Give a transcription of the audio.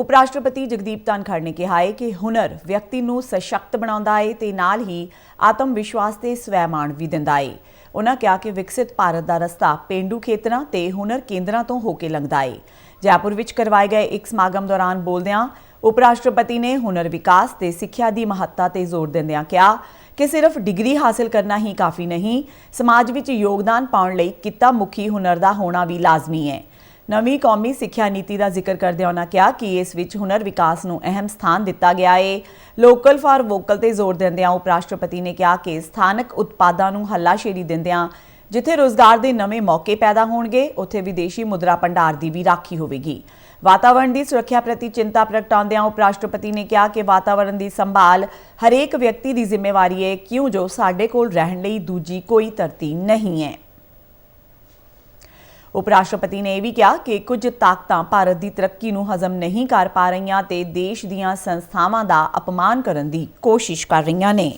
ਉਪ ਰਾਸ਼ਟਰਪਤੀ ਜਗਦੀਪ ਧਨਖੜ ਨੇ ਕਿਹਾ ਹੈ ਕਿ ਹੁਨਰ ਵਿਅਕਤੀ ਨੂੰ ਸਸ਼ਕਤ ਬਣਾਉਂਦਾ ਹੈ ਤੇ ਨਾਲ ਹੀ ਆਤਮ ਵਿਸ਼ਵਾਸ ਤੇ ਸਵੈਮਾਣ ਵੀ ਦਿੰਦਾ ਹੈ ਉਹਨਾਂ ਕਿਹਾ ਕਿ ਵਿਕਸਿਤ ਭਾਰਤ ਦਾ ਰਸਤਾ ਪੇਂਡੂ ਖੇਤਰਾਂ ਤੇ ਹੁਨਰ ਕੇਂਦਰਾਂ ਤੋਂ ਹੋ ਕੇ ਲੰਘਦਾ ਹੈ ਜੈਪੁਰ ਵਿੱਚ ਕਰਵਾਏ ਗਏ ਇੱਕ ਸਮਾਗਮ ਦੌਰਾਨ ਬੋਲਦਿਆਂ ਉਪ ਰਾਸ਼ਟਰਪਤੀ ਨੇ ਹੁਨਰ ਵਿਕਾਸ ਤੇ ਸਿੱਖਿਆ ਦੀ ਮਹੱਤਤਾ ਤੇ ਜ਼ੋਰ ਦਿੰਦਿਆਂ ਕਿਹਾ ਕਿ ਸਿਰਫ ਡਿਗਰੀ ਹਾਸਲ ਕਰਨਾ ਹੀ ਕਾਫੀ ਨਹੀਂ, ਸਮਾਜ ਵਿੱਚ ਯੋਗਦਾਨ ਪਾਉਣ ਲਈ ਕਿੱਤਾ ਮੁਖੀ ਹੁਨਰ ਦਾ ਹੋਣਾ ਵੀ ਲਾਜ਼ਮੀ ਹੈ ਨਵੀਂ ਕੌਮੀ ਸਿੱਖਿਆ ਨੀਤੀ ਦਾ ਜ਼ਿਕਰ ਕਰਦਿਆਂ ਉਹਨਾਂ ਕਿਹਾ ਕਿ ਇਸ ਵਿੱਚ ਹੁਨਰ ਵਿਕਾਸ ਨੂੰ ਅਹਿਮ ਸਥਾਨ ਦਿੱਤਾ ਗਿਆ ਏ। ਲੋਕਲ ਫਾਰ ਵੋਕਲ ਤੇ ਜ਼ੋਰ ਦਿੰਦਿਆਂ ਉਪ ਰਾਸ਼ਟਰਪਤੀ ਨੇ ਕਿਹਾ ਕਿ ਸਥਾਨਕ ਉਤਪਾਦਾਂ ਨੂੰ ਹੱਲਾਸ਼ੇਰੀ ਦਿੰਦਿਆਂ ਜਿੱਥੇ ਰੋਜ਼ਗਾਰ ਦੇ ਨਵੇਂ ਮੌਕੇ ਪੈਦਾ ਹੋਣਗੇ, ਉੱਥੇ ਵਿਦੇਸ਼ੀ ਮੁਦਰਾ ਭੰਡਾਰ ਦੀ ਵੀ ਰਾਖੀ ਹੋਵੇਗੀ। ਵਾਤਾਵਰਣ ਦੀ ਸੁਰੱਖਿਆ ਪ੍ਰਤੀ ਚਿੰਤਾ ਪ੍ਰਗਟਾਉਂਦਿਆਂ ਉਪ ਰਾਸ਼ਟਰਪਤੀ ਨੇ ਕਿਹਾ ਕਿ ਵਾਤਾਵਰਣ ਦੀ ਸੰਭਾਲ ਹਰੇਕ ਵਿਅਕਤੀ ਦੀ ਜ਼ਿੰਮੇਵਾਰੀ ਹੈ ਕਿਉਂ ਜੋ ਸਾਡੇ ਕੋਲ ਰਹਿਣ ਲਈ ਦੂਜੀ ਕੋਈ ਧਰਤੀ ਨਹੀਂ ਹੈ ਉਪ ਰਾਸ਼ਟਰਪਤੀ ਨੇ ਇਹ ਵੀ ਕਿਹਾ ਕਿ ਕੁਝ ਤਾਕਤਾਂ ਭਾਰਤ ਦੀ ਤਰੱਕੀ ਨੂੰ ਹਜ਼ਮ ਨਹੀਂ ਕਰ ਪਾ ਰਹੀਆਂ ਤੇ ਦੇਸ਼ ਦੀਆਂ ਸੰਸਥਾਵਾਂ ਦਾ ਅਪਮਾਨ ਕਰਨ ਦੀ ਕੋਸ਼ਿਸ਼ ਕਰ ਰਹੀਆਂ ਨੇ।